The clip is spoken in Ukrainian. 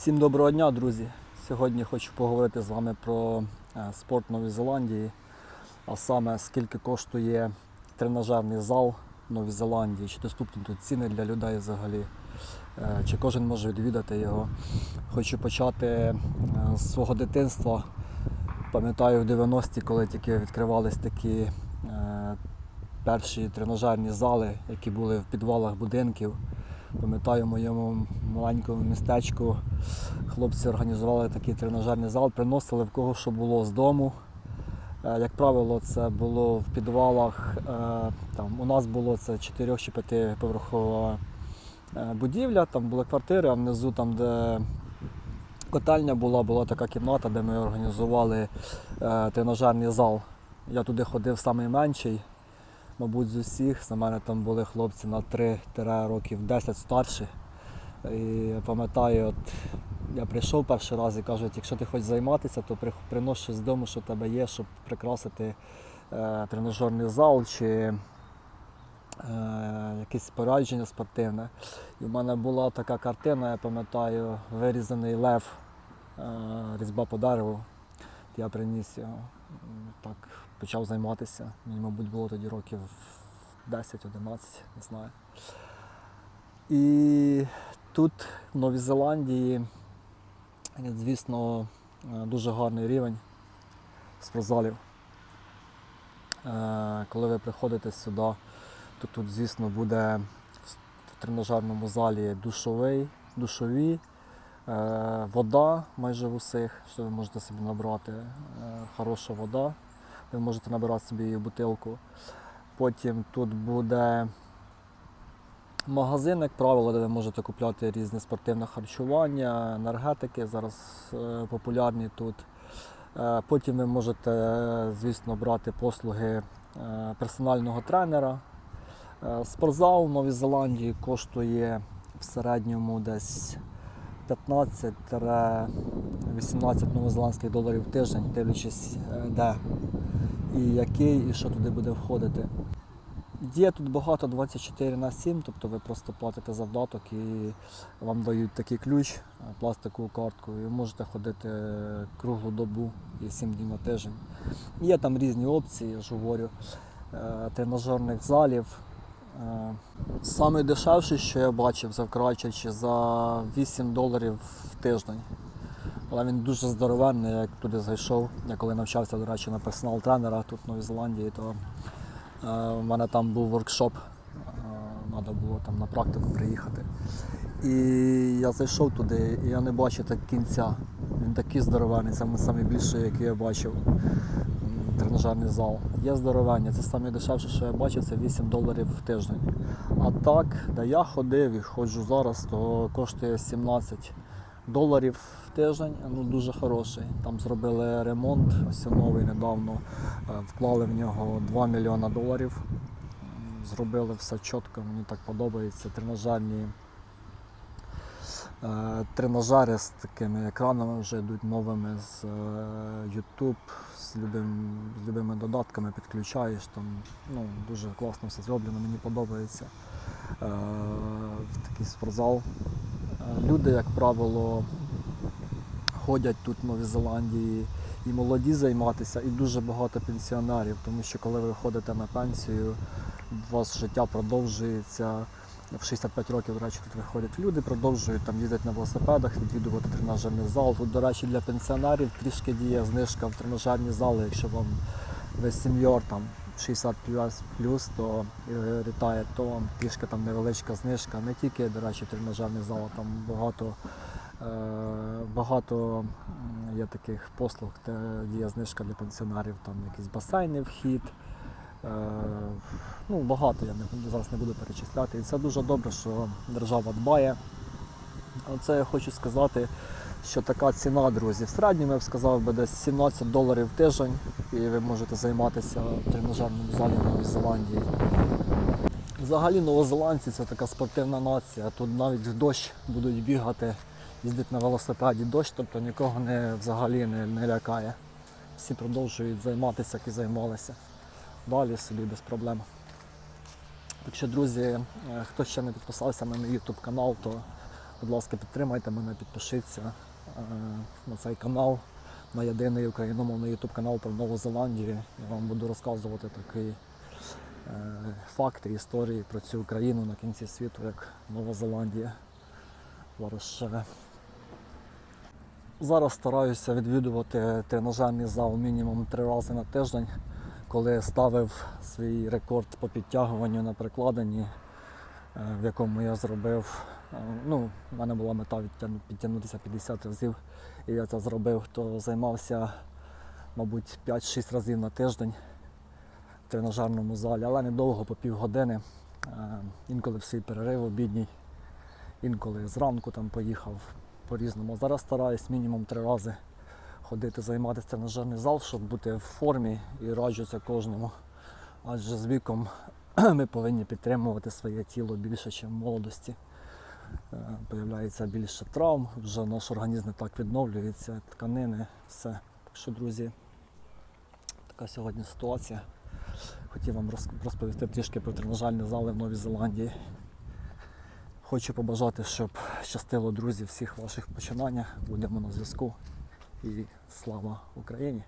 Всім доброго дня, друзі! Сьогодні хочу поговорити з вами про е, спорт Нової Зеландії, а саме скільки коштує тренажерний зал в Новій Зеландії, чи доступні тут ціни для людей взагалі, е, чи кожен може відвідати його. Хочу почати е, з свого дитинства. Пам'ятаю в 90-ті, коли тільки відкривались такі перші тренажерні зали, які були в підвалах будинків. Пам'ятаю, в моєму маленькому містечку хлопці організували такий тренажерний зал, приносили в кого що було з дому. Е, Як правило, це було в підвалах. е, Там, у нас було це 4 чи 5 поверхова е, будівля, там були квартири, а внизу, там, де котельня була, була така кімната, де ми організували тренажерний зал. Я туди ходив найменший, мабуть, з усіх. За мене там були хлопці на 3 років 10 старші. І пам'ятаю, от я прийшов перший раз і кажуть, якщо ти хочеш займатися, то при- приноси з дому, що в тебе є, щоб прикрасити е, тренажерний зал чи е, якесь спорядження спортивне. І в мене була така картина, я пам'ятаю, вирізаний лев, е, різьба по дереву. Я приніс його, так почав займатися. Мені, мабуть, було тоді років 10-11, не знаю. І тут, в Новій Зеландії, звісно, е, дуже гарний рівень спортзалів. Е, Коли ви приходите сюди, то тут, звісно, буде в тренажерному залі душовий, душові, е, вода майже в усіх, що ви можете собі набрати. Хороша вода. Ви можете набирати собі бутилку. Потім тут буде магазин, як правило, де ви можете купляти різне спортивне харчування, енергетики зараз е, популярні тут. Е, Потім ви можете, е, звісно, брати послуги персонального тренера. Спортзал в Новій Зеландії коштує в середньому десь 15-18 новозеландських доларів в тиждень, дивлячись де і який, і що туди буде входити. Є тут багато 24 на 7, тобто ви просто платите завдаток і вам дають такий ключ, е, пластикову картку, і можете ходити круглу добу і 7 днів на тиждень. Є там різні опції, я ж говорю, е, тренажерних залів. Е, Саме дешевший, що я бачив за за 8 доларів в тиждень. Але він дуже здоровенний, як туди зайшов. Я коли навчався, до речі, на персонал тренера тут в Новій Зеландії, то е, в мене там був воркшоп, треба було там на практику приїхати. І я зайшов туди, і я не бачу так кінця. Він такий здоровенний, це найбільший, який я бачив. Тренажерний зал. Є здоровення, це найдешевше, що я бачив, це 8 доларів в тиждень. А так, де я ходив і ходжу зараз, то коштує 17 доларів в тиждень, ну дуже хороший. Там зробили ремонт, ось новий недавно, е, вклали в нього 2 мільйона доларів. Зробили все чітко, мені так подобається. Тренажерні е, тренажери з такими екранами вже йдуть новими з е, YouTube, з, любим, з любими додатками підключаєш. Там, ну, дуже класно все зроблено, мені подобається. В такий спортзал. Люди, як правило, ходять тут в Новій Зеландії і молоді займатися, і дуже багато пенсіонерів, тому що коли ви ходите на пенсію, у вас життя продовжується. В 65 років, до речі, тут виходять люди, продовжують там їздити на велосипедах, відвідувати тренажерний зал. Тут, до речі, для пенсіонерів трішки діє знижка в тренажерні зали, якщо вам ви сеньор там 60 плюс, плюс то е, літає, то вам трішки там невеличка знижка. Не тільки, до речі, тренажерний зал, там багато, е, багато є таких послуг, де діє знижка для пенсіонерів, там якісь басейни вхід. Е, ну, багато я не, зараз не буду перечисляти. І це дуже добре, що держава дбає. Оце я хочу сказати, що така ціна, друзі. В середньому я б сказав би десь 17 доларів в тиждень, і ви можете займатися в тренажерному залі в Зеландії. Взагалі новозеландці це така спортивна нація. Тут навіть в дощ будуть бігати, їздити на велосипеді дощ, тобто нікого не, взагалі не, не лякає. Всі продовжують займатися, як і займалися. Далі собі без проблем. Так що, друзі, е, хто ще не підписався на мій YouTube канал, то Будь ласка, підтримайте мене, підпишіться на цей канал, на єдиний україномовний YouTube канал про Нову Зеландію. Я вам буду розказувати такі е, факти, історії про цю країну на кінці світу, як Нова Зеландія. Ще Зараз стараюся відвідувати тренажерний зал мінімум три рази на тиждень. Коли ставив свій рекорд по підтягуванню на прикладенні, е, в якому я зробив, е, ну, в мене була мета підтягнутися 50 разів, і я це зробив, то займався, мабуть, 5-6 разів на тиждень в тренажерному залі, але недовго, по півгодини. Е, Інколи в свій перерив обідній, інколи зранку там поїхав по-різному. Зараз стараюсь мінімум три рази ходити, займатися тренажерний зал, щоб бути в формі і раджу це кожному. Адже з віком ми повинні підтримувати своє тіло більше, ніж в молодості. Е, Появляється більше травм, вже наш організм не так відновлюється, тканини, все. Так що, друзі, така сьогодні ситуація. Хотів вам розповісти трішки про тренажерні зали в Новій Зеландії. Хочу побажати, щоб щастило друзі всіх ваших починаннях. Будемо на зв'язку. І слава Україні!